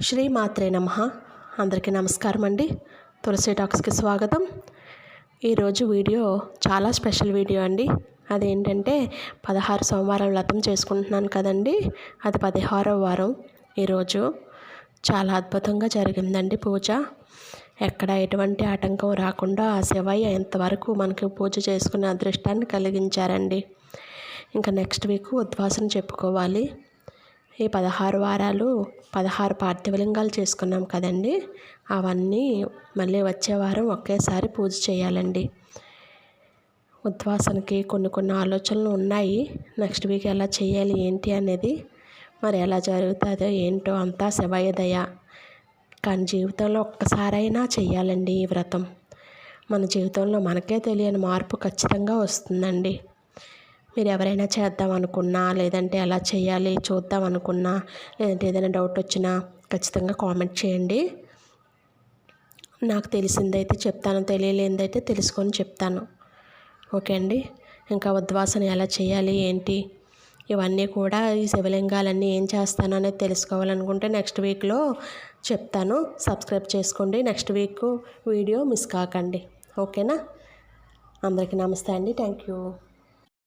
శ్రీ మాత్రే నమ. అందరికీ నమస్కారం అండి. తులసి టాక్స్కి స్వాగతం. ఈరోజు వీడియో చాలా స్పెషల్ వీడియో అండి. అదేంటంటే పదహారు సోమవారం వ్రతం చేసుకుంటున్నాను కదండి. అది పదహారవ వారం. ఈరోజు చాలా అద్భుతంగా జరిగిందండి పూజ. ఎక్కడ ఎటువంటి ఆటంకం రాకుండా ఆ శివయ్య ఎంతవరకు మనకి పూజ చేసుకునే అదృష్టాన్ని కలిగించారండి. ఇంకా నెక్స్ట్ వీక్ ఉద్వాసన చెప్పుకోవాలి. ఈ పదహారు వారాలు పదహారు పార్థివలింగాలు చేసుకున్నాం కదండి. అవన్నీ మళ్ళీ వచ్చే వారం ఒకేసారి పూజ చేయాలండి. ఉద్వాసనకి కొన్ని కొన్ని ఆలోచనలు ఉన్నాయి. నెక్స్ట్ వీక్ ఎలా చేయాలి ఏంటి అనేది మరి ఎలా జరుగుతుందో ఏంటో అంతా శివయదయ కానీ జీవితంలో ఒక్కసారైనా చేయాలండి ఈ వ్రతం. మన జీవితంలో మనకే తెలియని మార్పు ఖచ్చితంగా వస్తుందండి. మీరు ఎవరైనా చేద్దాం అనుకున్నా లేదంటే ఎలా చేయాలి చూద్దాం అనుకున్నా లేదంటే ఏదైనా డౌట్ వచ్చినా ఖచ్చితంగా కామెంట్ చేయండి. నాకు తెలిసిందైతే చెప్తాను తెలియలేనిదైతే తెలుసుకొని చెప్తాను. ఓకే అండి? ఇంకా ఉద్వాసన ఎలా చేయాలి ఏంటి? ఇవన్నీ కూడా ఈ శివలింగాలన్నీ ఏం చేస్తాను అనేది తెలుసుకోవాలనుకుంటే నెక్స్ట్ వీక్లో చెప్తాను. సబ్స్క్రైబ్ చేసుకోండి. నెక్స్ట్ వీక్ వీడియో మిస్ కాకండి. ఓకేనా? అందరికీ నమస్తే అండి. Thank you